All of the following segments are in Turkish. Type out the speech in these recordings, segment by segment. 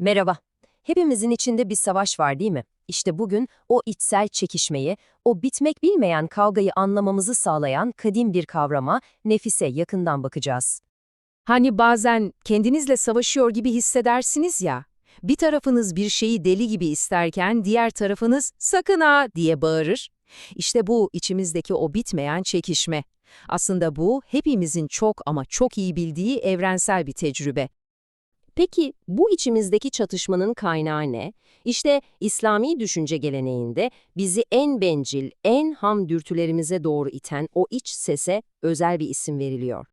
Merhaba. Hepimizin içinde bir savaş var değil mi? İşte bugün o içsel çekişmeyi, o bitmek bilmeyen kavgayı anlamamızı sağlayan kadim bir kavrama, nefise yakından bakacağız. Hani bazen kendinizle savaşıyor gibi hissedersiniz ya. Bir tarafınız bir şeyi deli gibi isterken diğer tarafınız sakın ha diye bağırır. İşte bu içimizdeki o bitmeyen çekişme. Aslında bu hepimizin çok ama çok iyi bildiği evrensel bir tecrübe. Peki bu içimizdeki çatışmanın kaynağı ne? İşte İslami düşünce geleneğinde bizi en bencil, en ham dürtülerimize doğru iten o iç sese özel bir isim veriliyor.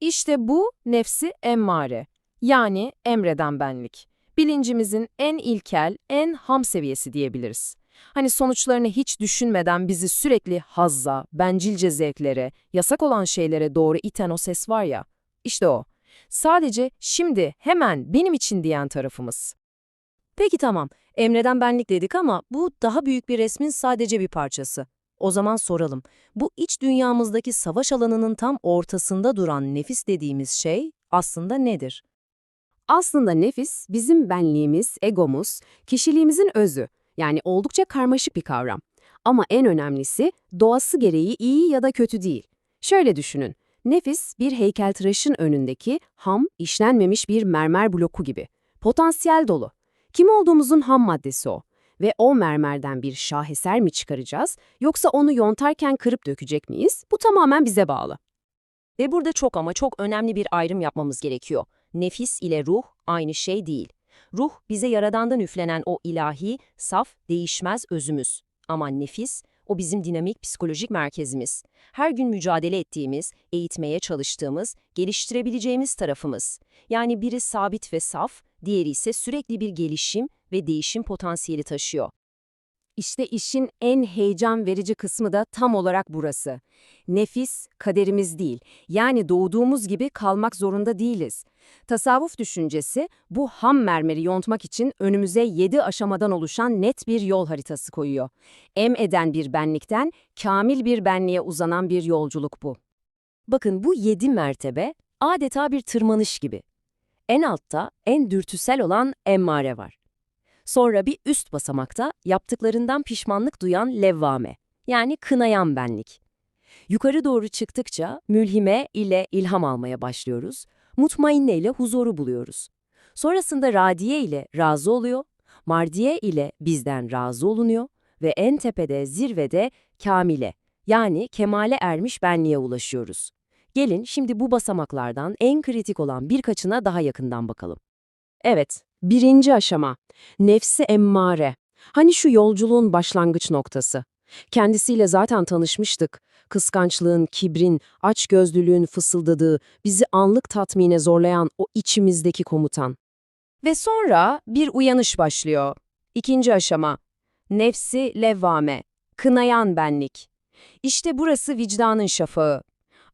İşte bu nefsi emmare, yani emreden benlik. Bilincimizin en ilkel, en ham seviyesi diyebiliriz. Hani sonuçlarını hiç düşünmeden bizi sürekli hazza, bencilce zevklere, yasak olan şeylere doğru iten o ses var ya, işte o. Sadece şimdi, hemen, benim için diyen tarafımız. Peki tamam, emreden benlik dedik ama bu daha büyük bir resmin sadece bir parçası. O zaman soralım, bu iç dünyamızdaki savaş alanının tam ortasında duran nefis dediğimiz şey aslında nedir? Aslında nefis, bizim benliğimiz, egomuz, kişiliğimizin özü. Yani oldukça karmaşık bir kavram. Ama en önemlisi doğası gereği iyi ya da kötü değil. Şöyle düşünün, nefis bir heykeltıraşın önündeki ham, işlenmemiş bir mermer bloku gibi. Potansiyel dolu. Kim olduğumuzun ham maddesi o. Ve o mermerden bir şaheser mi çıkaracağız, yoksa onu yontarken kırıp dökecek miyiz? Bu tamamen bize bağlı. Ve burada çok ama çok önemli bir ayrım yapmamız gerekiyor. Nefis ile ruh aynı şey değil. Ruh bize yaradandan üflenen o ilahi, saf, değişmez özümüz. Ama nefis, o bizim dinamik psikolojik merkezimiz. Her gün mücadele ettiğimiz, eğitmeye çalıştığımız, geliştirebileceğimiz tarafımız. Yani biri sabit ve saf, diğeri ise sürekli bir gelişim ve değişim potansiyeli taşıyor. İşte işin en heyecan verici kısmı da tam olarak burası. Nefis, kaderimiz değil. Yani doğduğumuz gibi kalmak zorunda değiliz. Tasavvuf düşüncesi bu ham mermeri yontmak için önümüze yedi aşamadan oluşan net bir yol haritası koyuyor. Em eden bir benlikten kamil bir benliğe uzanan bir yolculuk bu. Bakın bu yedi mertebe adeta bir tırmanış gibi. En altta en dürtüsel olan emmare var. Sonra bir üst basamakta yaptıklarından pişmanlık duyan levvame, yani kınayan benlik. Yukarı doğru çıktıkça mülhime ile ilham almaya başlıyoruz, mutmainne ile huzuru buluyoruz. Sonrasında radiye ile razı oluyor, mardiye ile bizden razı olunuyor ve en tepede zirvede kamile, yani kemale ermiş benliğe ulaşıyoruz. Gelin şimdi bu basamaklardan en kritik olan birkaçına daha yakından bakalım. Evet, Birinci aşama, nefsi emmare. Hani şu yolculuğun başlangıç noktası. Kendisiyle zaten tanışmıştık. Kıskançlığın, kibrin, açgözlülüğün fısıldadığı, bizi anlık tatmine zorlayan o içimizdeki komutan. Ve sonra bir uyanış başlıyor. İkinci aşama. Nefsi levvame, kınayan benlik. İşte burası vicdanın şafağı.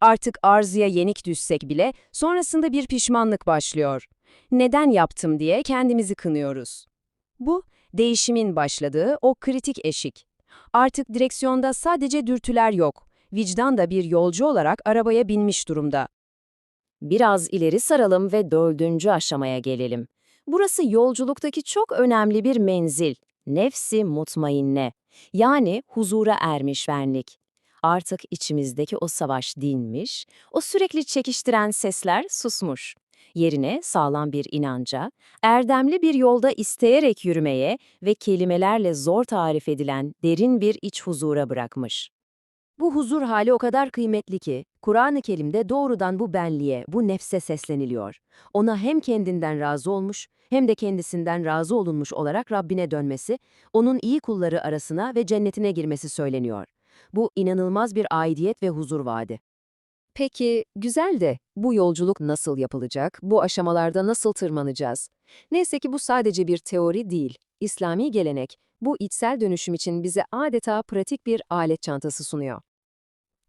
Artık arzuya yenik düşsek bile sonrasında bir pişmanlık başlıyor. Neden yaptım diye kendimizi kınıyoruz. Bu, değişimin başladığı o kritik eşik. Artık direksiyonda sadece dürtüler yok, vicdan da bir yolcu olarak arabaya binmiş durumda. Biraz ileri saralım ve dördüncü aşamaya gelelim. Burası yolculuktaki çok önemli bir menzil, nefsi mutmainne, yani huzura ermiş benlik. Artık içimizdeki o savaş dinmiş, o sürekli çekiştiren sesler susmuş. Yerine sağlam bir inanca, erdemli bir yolda isteyerek yürümeye ve kelimelerle zor tarif edilen derin bir iç huzura bırakmış. Bu huzur hali o kadar kıymetli ki, Kur'an-ı Kerim'de doğrudan bu benliğe, bu nefse sesleniliyor. Ona hem kendinden razı olmuş, hem de kendisinden razı olunmuş olarak Rabbine dönmesi, onun iyi kulları arasına ve cennetine girmesi söyleniyor. Bu inanılmaz bir aidiyet ve huzur vaadi. Peki, güzel de bu yolculuk nasıl yapılacak, bu aşamalarda nasıl tırmanacağız? Neyse ki bu sadece bir teori değil. İslami gelenek, bu içsel dönüşüm için bize adeta pratik bir alet çantası sunuyor.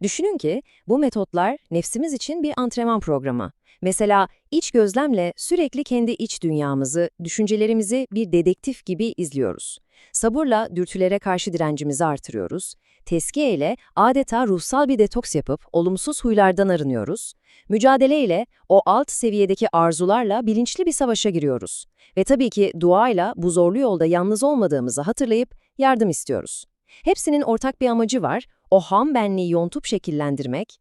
Düşünün ki bu metotlar nefsimiz için bir antrenman programı. Mesela iç gözlemle sürekli kendi iç dünyamızı, düşüncelerimizi bir dedektif gibi izliyoruz. Sabırla dürtülere karşı direncimizi artırıyoruz. Teskiye ile adeta ruhsal bir detoks yapıp olumsuz huylardan arınıyoruz. Mücadele ile o alt seviyedeki arzularla bilinçli bir savaşa giriyoruz. Ve tabii ki duayla bu zorlu yolda yalnız olmadığımızı hatırlayıp yardım istiyoruz. Hepsinin ortak bir amacı var, o ham benliği yontup şekillendirmek.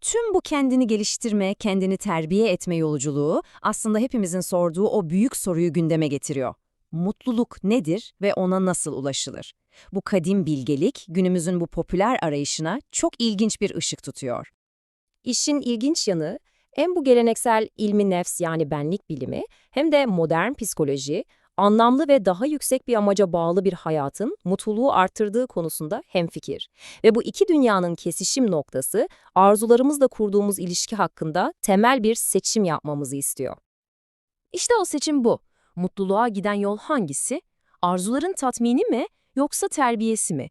Tüm bu kendini geliştirme, kendini terbiye etme yolculuğu aslında hepimizin sorduğu o büyük soruyu gündeme getiriyor. Mutluluk nedir ve ona nasıl ulaşılır? Bu kadim bilgelik günümüzün bu popüler arayışına çok ilginç bir ışık tutuyor. İşin ilginç yanı hem bu geleneksel ilmi nefs yani benlik bilimi hem de modern psikoloji anlamlı ve daha yüksek bir amaca bağlı bir hayatın mutluluğu arttırdığı konusunda hemfikir. Ve bu iki dünyanın kesişim noktası arzularımızla kurduğumuz ilişki hakkında temel bir seçim yapmamızı istiyor. İşte o seçim bu. Mutluluğa giden yol hangisi? Arzuların tatmini mi yoksa terbiyesi mi?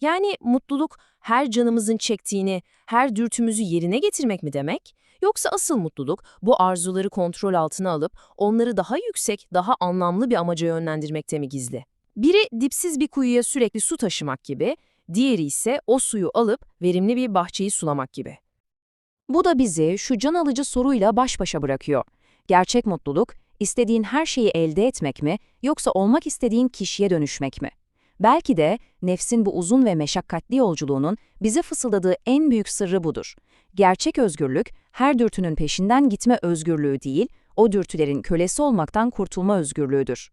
Yani mutluluk her canımızın çektiğini, her dürtümüzü yerine getirmek mi demek? Yoksa asıl mutluluk bu arzuları kontrol altına alıp onları daha yüksek, daha anlamlı bir amaca yönlendirmekte mi gizli? Biri dipsiz bir kuyuya sürekli su taşımak gibi, diğeri ise o suyu alıp verimli bir bahçeyi sulamak gibi. Bu da bizi şu can alıcı soruyla baş başa bırakıyor. Gerçek mutluluk, istediğin her şeyi elde etmek mi, yoksa olmak istediğin kişiye dönüşmek mi? Belki de nefsin bu uzun ve meşakkatli yolculuğunun bize fısıldadığı en büyük sırrı budur. Gerçek özgürlük, her dürtünün peşinden gitme özgürlüğü değil, o dürtülerin kölesi olmaktan kurtulma özgürlüğüdür.